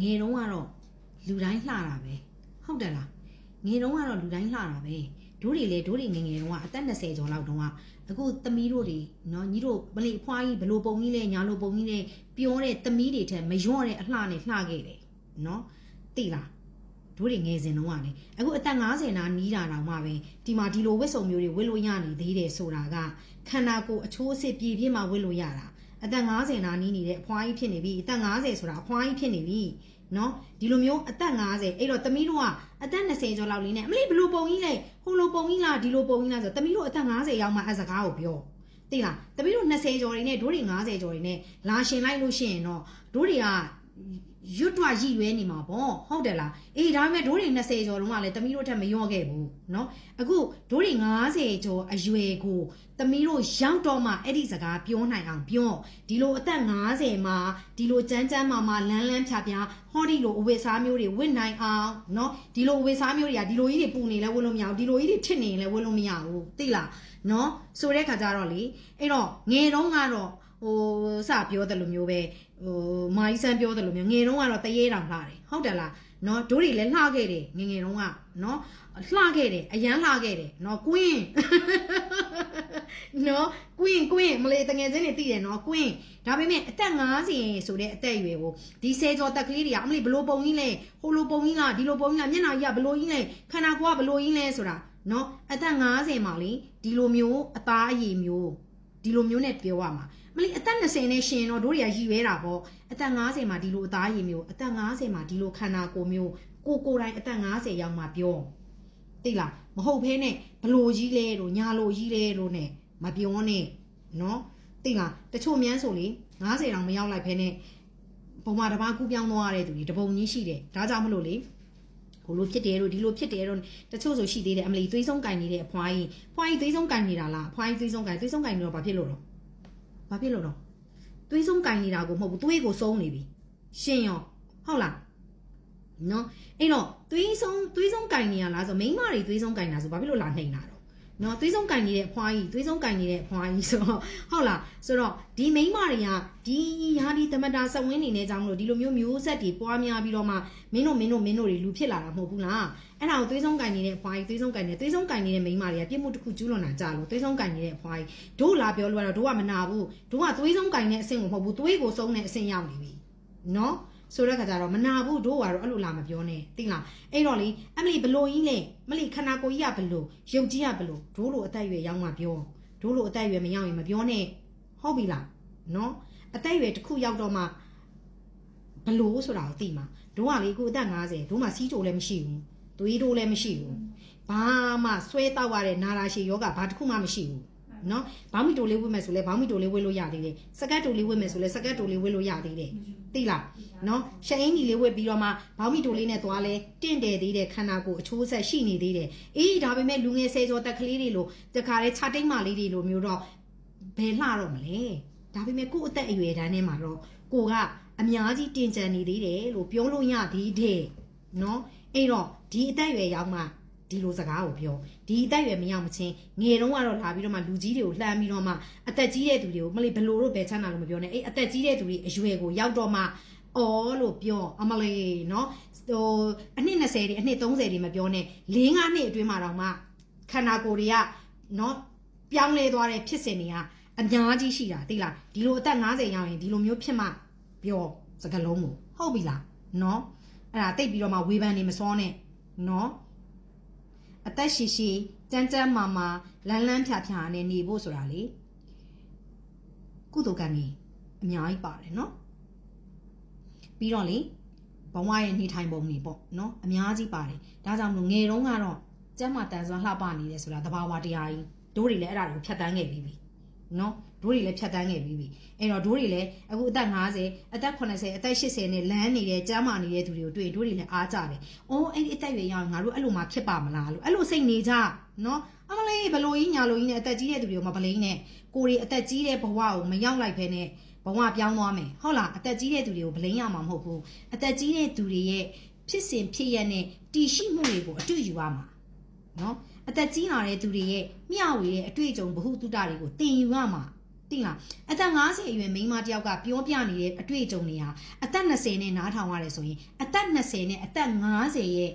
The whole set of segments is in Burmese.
ငယ်တုန်းကတော့လူတိုင်းလှတာပဲဟုတ်တယ်လားငယ်တုန်းကတော့လူတိုင်းလှတာပဲဒိုးတွေလေဒိုးတွေငယ်ငယ်တုန်းကအသက်20ကျော်လောက်တုန်းကအခုသမီးတို့တွေနော်ညီတို့မလေးအဖွားကြီးဘလို့ပုံကြီးလဲညာလိုပုံကြီးလဲပြောတဲ့သမီးတွေထက်မလျော့တဲ့အလှနဲ့လှခဲ့တယ်နော်သိလားတို့တွေငယ်စဉ်တုန်းကလေအခုအသက်50နာနီးတာတောင်မှပဲဒီမှာဒီလိုဝတ်စုံမျိုးတွေဝတ်လို့ရနေသေးတယ်ဆိုတာကခန္ဓာကိုယ်အချိုးအစ်ပြည့်ပြည့်မှဝတ်လို့ရတာ အသက်50နာနီးနေတဲ့အဖွားကြီးဖြစ်နေပြီအသက်50ဆိုတာအဖွားကြီးဖြစ်နေပြီနော်ဒီလိုမျိုးအသက်50အဲ့တော့သမီးတို့ကအသက်20ကျော်လောက်လေးနဲ့အမလေးဘလို့ပုံကြီးလဲဟိုလိုပုံကြီးလားဒီလိုပုံကြီးလားဆိုတော့သမီးတို့အသက်50ရောက်မှအစကားကိုပြောသိလားသမီးတို့20ကျော်တွေနဲ့ဒိုးတွေ50ကျော်တွေနဲ့လာရှင်လိုက်လို့ရှိရင်တော့ဒိုးတွေက ရွတ်တွရည်ရွဲနေမှာပေါ့ဟုတ်တယ်လားအေးဒါပေမဲ့ဒိုးတွေ20ကျော်လုံးကလည်းသမီးတို့ထက်မလျော့ခဲ့ဘူးเนาะအခုဒိုးတွေ90ကျော်အရွယ်ကိုသမီးတို့ရောက်တော့မှအဲ့ဒီစကားပြောနိုင်အောင်ပြောဒီလိုအသက်90မှာဒီလိုကြမ်းကြမ်းမာမာလန်းလန်းဖြာဖြာဟောဒီလိုအဝတ်စားမျိုးတွေဝတ်နိုင်အောင်เนาะဒီလိုအဝတ်စားမျိုးတွေကဒီလိုကြီးတွေပူနေလဲဝတ်လို့မရဘူးဒီလိုကြီးတွေထစ်နေရင်လဲဝတ်လို့မရဘူးသိလားเนาะဆိုတဲ့ခါကျတော့လေအဲ့တော့ငယ်တုန်းကတော့ဟိုစပြောတယ်လို့မျိုးပဲ ဟိုမာကြီးဆန်းပြောတယ်လို့မျိုးငယ်တုန်းကတော့တရေတောင်လှတယ်ဟုတ်တယ်လားနော်တို့တွေလည်းလှခဲ့တယ်ငယ်ငယ်တုန်းကနော်လှခဲ့တယ်အရန်လှခဲ့တယ်နော်ကွင်းနော်ကွင်းကွင်းမလေးတငယ်ချင်းတွေသိတယ်နော်ကွင်းဒါပေမဲ့အသက်50ဆိုတဲ့အသက်အရွယ်ကိုဒီဆယ်ကျော်တက်ကလေးတွေကအမလေးဘလို့ပုံကြီးလဲဟိုလိုပုံကြီးလားဒီလိုပုံကြီးလားမျက်နှာကြီးကဘလို့ကြီးလဲခန္ဓာကိုယ်ကဘလို့ကြီးလဲဆိုတာနော်အသက်50မှာလေဒီလိုမျိုးအသားအရည်မျိုးဒီလိုမျိုးနဲ့ပြောရမှာ မလေးအသက်20နဲ့ရှင်တော့တို့တွေကရည်ရွဲတာပေါ့အသက်50မှာဒီလိုအသားအရည်မျိုးအသက်50မှာဒီလိုခန္ဓာကိုယ်မျိုးကိုကိုယ်တိုင်အသက်50ရောက်မှပြောသိလားမဟုတ်ဖဲနဲ့ဘလို့ကြီးလဲတို့ညာလို့ကြီးလဲတို့ ਨੇ မပြောနဲ့နော်သိလားတချို့မြန်းဆိုလေ90တောင်မရောက်လိုက်ဖဲနဲ့ပုံမှန်တစ်ပါးကူးပြောင်းသွားရတဲ့သူတွေတပုံကြီးရှိတယ်ဒါကြောင့်မလို့လေဟိုလိုဖြစ်တယ်တို့ဒီလိုဖြစ်တယ်တို့တချို့ဆိုရှိသေးတယ်အမလီသွေးဆုံးကင်နေတဲ့အဖွားကြီးဖွားကြီးသွေးဆုံးကင်နေတာလားအဖွားကြီးသွေးဆုံးကင်သွေးဆုံးကင်နေတော့ဘာဖြစ်လို့တော့ ဘာဖြစ်လို့တော့သွေးဆုံးကင်နေတာကိုမဟုတ်ဘူးသွေးကိုဆုံးနေပြီရှင်ရောဟုတ်လားနော်အဲ့တော့သွေးဆုံးသွေးဆုံးကင်နေရလားဆိုမိန်းမတွေသွေးဆုံးကင်တာဆိုဘာဖြစ်လို့လာနှိမ်တာတော့ နော်သွေးဆုံးကင်နေတဲ့အဖွားကြီးသွေးဆုံးကင်နေတဲ့အဖွားကြီးဆိုတော့ဟုတ်လားဆိုတော့ဒီမိန်းမတွေကဒီဟာဒီတမတာစဝင်းနေနေကြောင်းလို့ဒီလိုမျိုးမျိုးဆက်တွေပွားများပြီးတော့မှမင်းတို့မင်းတို့မင်းတို့တွေလူဖြစ်လာတာမဟုတ်ဘူးလားအဲ့ဒါကိုသွေးဆုံးကင်နေတဲ့အဖွားကြီးသွေးဆုံးကင်နေသွေးဆုံးကင်နေတဲ့မိန်းမတွေကပြစ်မှုတစ်ခုကျူးလွန်တာကြလို့သွေးဆုံးကင်နေတဲ့အဖွားကြီးတို့လာပြောလို့ကတော့တို့ကမနာဘူးတို့ကသွေးဆုံးကင်နေတဲ့အဆင့်ကိုမဟုတ်ဘူးသွေးကိုဆုံးတဲ့အဆင့်ရောက်နေပြီနော် ဆိုတဲ့ခါကျတော့မနာဘူးတို့ကတော့အဲ့လိုလာမပြောနဲ့သိလားအဲ့တော့လေအမလီဘလို့ကြီးလဲမလီခန္ဓာကိုယ်ကြီးကဘလို့ရုပ်ကြီးကဘလို့ဒိုးလိုအသက်အရွယ်ရောက်မှပြောဒိုးလိုအသက်အရွယ်မရောက်ရင်မပြောနဲ့ဟုတ်ပြီလားနော်အသက်အရွယ်တစ်ခုရောက်တော့မှဘလို့ဆိုတာကိုသိမှာတို့ကလေအခုအသက်50တို့မှစီးကြိုလည်းမရှိဘူးသွေးတိုးလည်းမရှိဘူးဘာမှဆွဲတောက်ရတဲ့နာရာရှည်ယောဂဘာတစ်ခုမှမရှိဘူး နော်ဘောင်းမီတိုလေးဝတ်မယ်ဆိုလဲဘောင်းမီတိုလေးဝတ်လို့ရသေးတယ်စကတ်တိုလေးဝတ်မယ်ဆိုလဲစကတ်တိုလေးဝတ်လို့ရသေးတယ်သိလားနော်ရှအင်းကြီးလေးဝက်ပြီးတော့မှဘောင်းမီတိုလေးနဲ့သွားလဲတင့်တယ်သေးတယ်ခန္ဓာကိုယ်အချိုးဆက်ရှိနေသေးတယ်အေးဒါပေမဲ့လူငယ်ဆယ်ကျော်တက်ကလေးတွေလိုတခါလေခြာတိတ်မလေးတွေလိုမျိုးတော့ဘယ်လှတော့မလဲဒါပေမဲ့ကိုယ့်အသက်အရွယ်တန်းထဲမှာတော့ကိုကအများကြီးတင်ကြံနေသေးတယ်လို့ပြောလို့ရသေးတယ်နော်အဲ့တော့ဒီအသက်အရွယ်ရောက်မှ ဒီလိုစကားကိုပြောဒီအတိုက်ရွယ်မရောက်မချင်းငယ်တုန်းကတော့လာပြီးတော့မှလူကြီးတွေကိုလှမ်းပြီးတော့မှအသက်ကြီးတဲ့သူတွေကိုမလေးဘလို့တော့ဘယ်ချမ်းသာလို့မပြောနဲ့အဲ့အသက်ကြီးတဲ့သူတွေအရွယ်ကိုရောက်တော့မှအော်လို့ပြောအမလေးနော်ဟိုအနှစ်20တွေအနှစ်30တွေမပြောနဲ့၄၅နှစ်အတွင်းမှာတော့မှခန္ဓာကိုယ်တွေကနော်ပြောင်းလဲသွားတဲ့ဖြစ်စဉ်တွေကအများကြီးရှိတာသိလားဒီလိုအသက်50ရောက်ရင်ဒီလိုမျိုးဖြစ်မှပြောစကားလုံးကိုဟုတ်ပြီလားနော်အဲ့ဒါတိတ်ပြီးတော့မှဝေဖန်နေမစောနဲ့နော် အသက်ရှိရှိကြမ်းကြမ်းမာမာလန်းလန်းဖြာဖြာနဲ့နေဖို့ဆိုတာလေကုသိုလ်ကံကြီးအများကြီးပါတယ်နော်ပြီးတော့လေဘဝရဲ့နေထိုင်ပုံတွေပေါ့နော်အများကြီးပါတယ်ဒါကြောင့်မလို့ငယ်တုန်းကတော့ကျမ်းမာတန်စွမ်းလှပနေတယ်ဆိုတာသဘာဝတရားကြီးတို့တွေလည်းအဲ့ဒါတွေကိုဖြတ်တန်းခဲ့ပြီးပြီ နော်တို့တွေလည်းဖြတ်တန်းခဲ့ပြီးပြီအဲ့တော့တို့တွေလည်းအခုအသက်50အသက်80အသက်80နဲ့လမ်းနေတဲ့ကျမ်းမာနေတဲ့သူတွေကိုတွေ့ရင်တို့တွေလည်းအားကြတယ်။အော်အဲ့ဒီအသက်အရွယ်ရောက်ရင်ငါတို့အဲ့လိုမှဖြစ်ပါမလားလို့အဲ့လိုစိတ်နေကြနော်အမလေးဘလို့ကြီးညာလို့ကြီးနဲ့အသက်ကြီးတဲ့သူတွေကိုမပလိမ့်နဲ့ကိုယ်တွေအသက်ကြီးတဲ့ဘဝကိုမရောက်လိုက်ဖ ೇನೆ ဘဝပြောင်းသွားမယ်ဟုတ်လားအသက်ကြီးတဲ့သူတွေကိုဗလိန်ရမှာမဟုတ်ဘူးအသက်ကြီးတဲ့သူတွေရဲ့ဖြစ်စဉ်ဖြစ်ရတဲ့တည်ရှိမှုတွေကိုအတူယူရမှာ နော်အသက်ကြီးလာတဲ့သူတွေရဲ့မျှဝေတဲ့အတွေ့အကြုံဗဟုသုတတွေကိုသင်ယူရမှာတိလားအသက်50အရွယ်မိန်းမတစ်ယောက်ကပြောပြနေတဲ့အတွေ့အကြုံတွေဟာအသက်20နဲ့နားထောင်ရတယ်ဆိုရင်အသက်20နဲ့အသက်50ရဲ့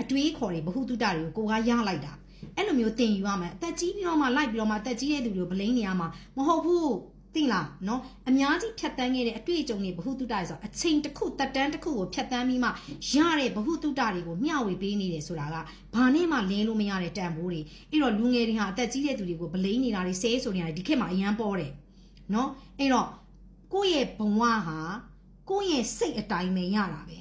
အတွေးခေါ်တွေဘ ഹു တုတတွေကိုကိုကရလိုက်တာအဲ့လိုမျိုးသင်ယူရမယ်အသက်ကြီးပြီးတော့မှလိုက်ပြီးတော့မှအသက်ကြီးတဲ့သူတွေကိုဗလိန်နေရမှာမဟုတ်ဘူး သိလားနော်အများကြီးဖြတ်တန်းခဲ့တဲ့အတွေ့အကြုံတွေဘ ഹു တုတတွေဆိုအချိန်တစ်ခုတက်တန်းတစ်ခုကိုဖြတ်တန်းပြီးမှရတဲ့ဘ ഹു တုတတွေကိုမျှဝေပေးနေတယ်ဆိုတာကဘာနဲ့မှလင်းလို့မရတဲ့တန်ဖိုးတွေအဲ့တော့လူငယ်တွေဟာအသက်ကြီးတဲ့သူတွေကိုဗလိန်နေတာတွေဆဲဆိုနေတာတွေဒီခေတ်မှာအရန်ပေါ်တယ်နော်အဲ့တော့ကိုယ့်ရဲ့ဘဝဟာကိုယ့်ရဲ့စိတ်အတိုင်းပဲရတာပဲ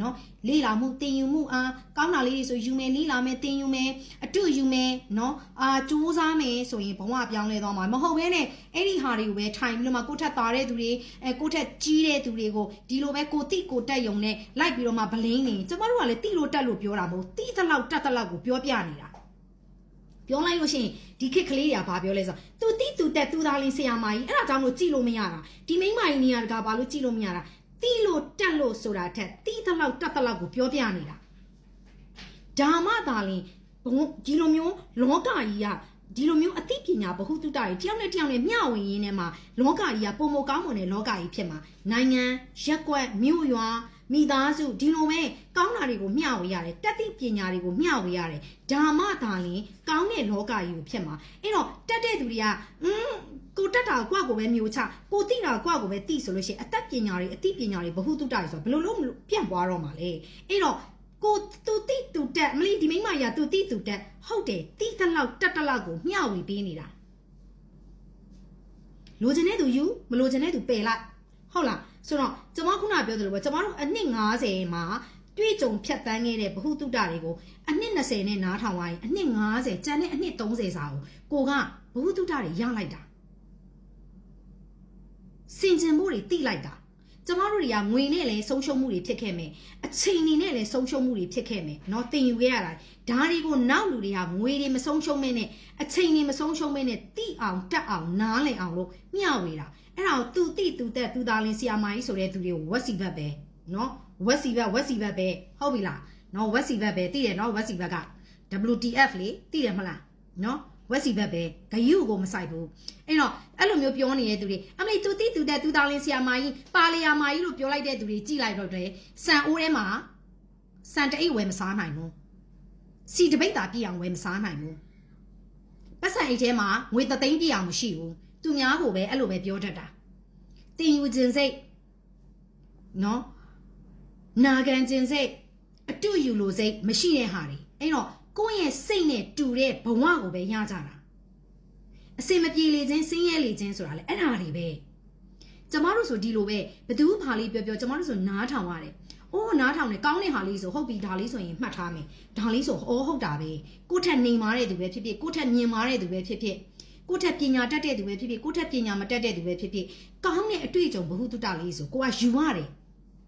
နော်လေးလာမှုတင်ယူမှုအားကောင်းတာလေးတွေဆိုယူမယ်လေးလာမယ်တင်ယူမယ်အတူယူမယ်နော်အာစူးစားမယ်ဆိုရင်ဘဝပြောင်းလဲသွားမှာမဟုတ်ဘဲနဲ့အဲ့ဒီဟာတွေကိုပဲထိုင်ပြီးတော့မှကိုယ့်ထက်သားတဲ့သူတွေအဲကိုယ့်ထက်ကြီးတဲ့သူတွေကိုဒီလိုပဲကိုတိကိုတက်ယုံနဲ့လိုက်ပြီးတော့မှဗလင်းနေကျမတို့ကလည်းတိလို့တက်လို့ပြောတာမဟုတ်တိသလောက်တက်သလောက်ကိုပြောပြနေတာပြောလိုက်လို့ရှိရင်ဒီခစ်ကလေးတွေကဘာပြောလဲဆိုတော့သူတိသူတက်သူသားလေးဆရာမကြီးအဲ့ဒါကြောင့်လို့ကြည်လို့မရတာဒီမိန်းမကြီးနေရာတကာဘာလို့ကြည်လို့မရတာ တိလို့တက်လို့ဆိုတာထက်တိသလောက်တက်သလောက်ကိုပြောပြနေတာဓမ္မသာလင်ဘုံဒီလိုမျိုးလောကကြီးက ဒီလိုမျိုးအသိပညာဘ ഹു တုတတွေတယောက်နဲ့တယောက်နဲ့မျှဝေရင်းနဲ့မှာလောကကြီးကပုံမကောင်းမွန်တဲ့လောကကြီးဖြစ်မှာနိုင်ငံရက်ကွက်မြို့ရွာမိသားစုဒီလိုပဲကောင်းတာတွေကိုမျှဝေရတယ်တက်တိပညာတွေကိုမျှဝေရတယ်ဓမ္မသာလင်ကောင်းတဲ့လောကကြီးကိုဖြစ်မှာအဲ့တော့တက်တဲ့သူတွေကอืมကိုတက်တာကွာကိုပဲမျိုးချကိုတိတာကွာကိုပဲတိဆိုလို့ရှိရင်အသက်ပညာတွေအသိပညာတွေဘ ഹു တုတတွေဆိုတော့ဘယ်လိုလုပ်ပြန့်ပွားတော့မှာလဲအဲ့တော့ကိုသူ ူ တိသူတက်မလီဒီမိမကြီးကသူတိသူတက်ဟုတ်တယ်တိတလောက်တက်တလောက်ကိုမျှဝေပေးနေတာလိုချင်တဲ့သူယူမလိုချင်တဲ့သူပယ်လိုက်ဟုတ်လားဆိုတော့ကျွန်မခုနပြောသလိုပဲကျွန်မတို့အနှစ်90မှာတွေ့ကြုံဖြတ်တန်းခဲ့တဲ့ဘ ഹു တုတတွေကိုအနှစ်20နဲ့နားထောင်သွားရင်အနှစ်90ကျန်တဲ့အနှစ်30စာကိုကိုကဘ ഹു တုတတွေရလိုက်တာစင်ကျင်မှုတွေတိလိုက်တာ ကျမတို့တွေကငွေနဲ့လည်းဆုံးရှုံးမှုတွေဖြစ်ခဲ့မယ်အချိန်တွေနဲ့လည်းဆုံးရှုံးမှုတွေဖြစ်ခဲ့မယ်เนาะတင်ယူခဲ့ရတာဒါတွေကိုနောက်လူတွေကငွေတွေမဆုံးရှုံးမဲနဲ့အချိန်တွေမဆုံးရှုံးမဲနဲ့တိအောင်တက်အောင်နားလည်အောင်လို့မျှဝေတာအဲ့ဒါကိုသူတိသူတက်သူသားလင်းဆီယာမိုင်းဆိုတဲ့သူတွေကိုဝက်စီဘက်ပဲเนาะဝက်စီဘက်ဝက်စီဘက်ပဲဟုတ်ပြီလားเนาะဝက်စီဘက်ပဲသိတယ်เนาะဝက်စီဘက်က WTF လေသိတယ်မလားเนาะ ဝက်စီဘက်ပဲဂယုကိုမဆိုင်ဘူးအဲ့တော့အဲ့လိုမျိုးပြောနေတဲ့သူတွေအမလီသူတိသူတက်သူသားလင်းဆီယာမိုင်းပါလီယာမိုင်းလို့ပြောလိုက်တဲ့သူတွေကြည်လိုက်တော့တယ်စံအိုးထဲမှာစံတအိတ်ဝယ်မစားနိုင်ဘူးစီတပိတ်တာပြည့်အောင်ဝယ်မစားနိုင်ဘူးပတ်စံအိတ်ထဲမှာငွေသသိန်းပြည့်အောင်မရှိဘူးသူများကိုပဲအဲ့လိုပဲပြောတတ်တာတင်ယူခြင်းစိတ်နော်နာခံခြင်းစိတ်အတူယူလို့စိတ်မရှိတဲ့ဟာတွေအဲ့တော့ ကိုယ့်ရဲ့စိတ်နဲ့တူတဲ့ဘဝကိုပဲရကြတာအစင်မပြေလေခြင်းဆင်းရဲလေခြင်းဆိုတာလေအဲ့ဒါတွေပဲကျမတို့ဆိုဒီလိုပဲဘသူဘာလေးပြောပြောကျမတို့ဆိုနားထောင်ရတယ်။အိုးနားထောင်တယ်ကောင်းတဲ့ဟာလေးဆိုဟုတ်ပြီဒါလေးဆိုရင်မှတ်ထားမယ်။ဒါလေးဆိုအော်ဟုတ်တာပဲ။ကိုယ့်ထက်နေမာတဲ့သူပဲဖြစ်ဖြစ်ကိုယ့်ထက်မြင်မာတဲ့သူပဲဖြစ်ဖြစ်ကိုယ့်ထက်ပညာတတ်တဲ့သူပဲဖြစ်ဖြစ်ကိုယ့်ထက်ပညာမတတ်တဲ့သူပဲဖြစ်ဖြစ်ကောင်းတဲ့အတွေ့အကြုံဘ ഹു တုတလေးဆိုကိုကယူရတယ်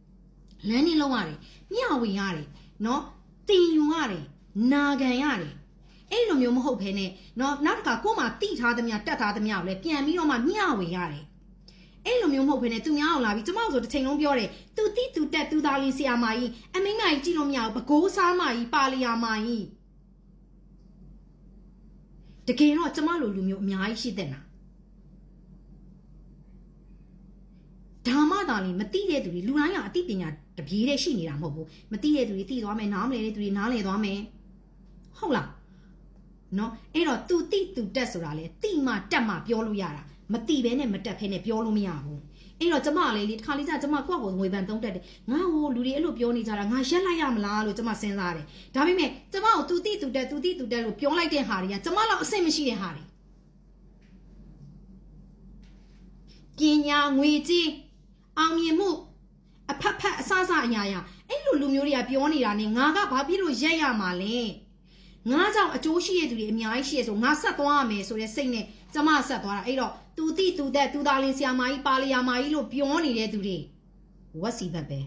။လမ်းနေလုံးရတယ်။မျှဝေရတယ်။နော်တင်ယူရတယ်။ နာခံရတယ်။အဲ့လိုမျိုးမဟုတ်ဘဲနဲ့နော်နောက်တစ်ခါကို့မှာတိထားသမျှတတ်ထားသမျှကိုလည်းပြန်ပြီးတော့မှမျှဝေရတယ်။အဲ့လိုမျိုးမဟုတ်ဘဲနဲ့သူများအောင်လာပြီးကျမတို့ဆိုတစ်ချိန်လုံးပြောတယ်သူတိသူတက်သူသားလေးဆရာမကြီးအမိမကြီးကြည့်လို့မရဘူးဘကိုးစားမကြီးပါလီယာမကြီးတကယ်တော့ကျမလိုလူမျိုးအများကြီးရှိတဲ့နာဒါမှသာလေမသိတဲ့သူတွေလူတိုင်းကအသိပညာတပြေးတဲ့ရှိနေတာမဟုတ်ဘူးမသိတဲ့သူတွေသိသွားမယ်နားမလည်တဲ့သူတွေနားလည်သွားမယ် ဟုတ်လားနော်အဲ့တော့သူတိသူတက်ဆိုတာလေတိမတက်မှပြောလို့ရတာမတိပဲနဲ့မတက်ဖဲနဲ့ပြောလို့မရဘူးအဲ့တော့ကျမလေးလေတစ်ခါလေးကျကျမကိုယ့်ကိုငွေပန်သုံးတက်တယ်ငါဟိုလူတွေအဲ့လိုပြောနေကြတာငါရက်လိုက်ရမလားလို့ကျမစဉ်းစားတယ်ဒါပေမဲ့ကျမကိုသူတိသူတက်သူတိသူတက်လို့ပြောလိုက်တဲ့ဟာတွေကကျမတော့အဆင်မရှိတဲ့ဟာတွေပညာငွေကြီးအောင်မြင်မှုအဖက်ဖက်အဆအဆအညာရာအဲ့လိုလူမျိုးတွေကပြောနေတာနဲ့ငါကဘာဖြစ်လို့ရက်ရမှာလဲ ငါကြောင့်အကျိုးရှိတဲ့သူတွေအများကြီးရှိရဆိုငါဆက်သွားရမယ်ဆိုတဲ့စိတ်နဲ့ကျမဆက်သွားတာအဲ့တော့သူတိသူတက်သူသားလင်းဆရာမကြီးပါလီယာမကြီးလို့ပြောနေတဲ့သူတွေဝက်စီဘက်ပဲ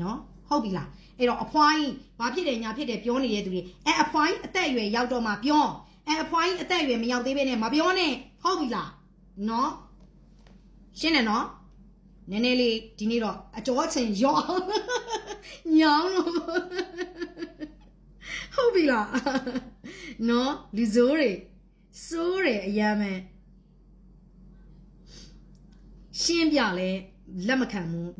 နော်ဟုတ်ပြီလားအဲ့တော့အဖွားကြီးဘာဖြစ်တယ်ညာဖြစ်တယ်ပြောနေတဲ့သူတွေအဲအဖွားကြီးအသက်အရွယ်ရောက်တော့မှပြောအဲအဖွားကြီးအသက်အရွယ်မရောက်သေးဘဲနဲ့မပြောနဲ့ဟုတ်ပြီလားနော်ရှင်းတယ်နော်နည်းနည်းလေးဒီနေ့တော့အကျော်ချင်ရော့ညောင်းလို့ ဟုတ်ပြီလားနော်လူစိုးတွေစိုးတွေအယမ်းမဲရှင်းပြလဲလက်မခံဘူး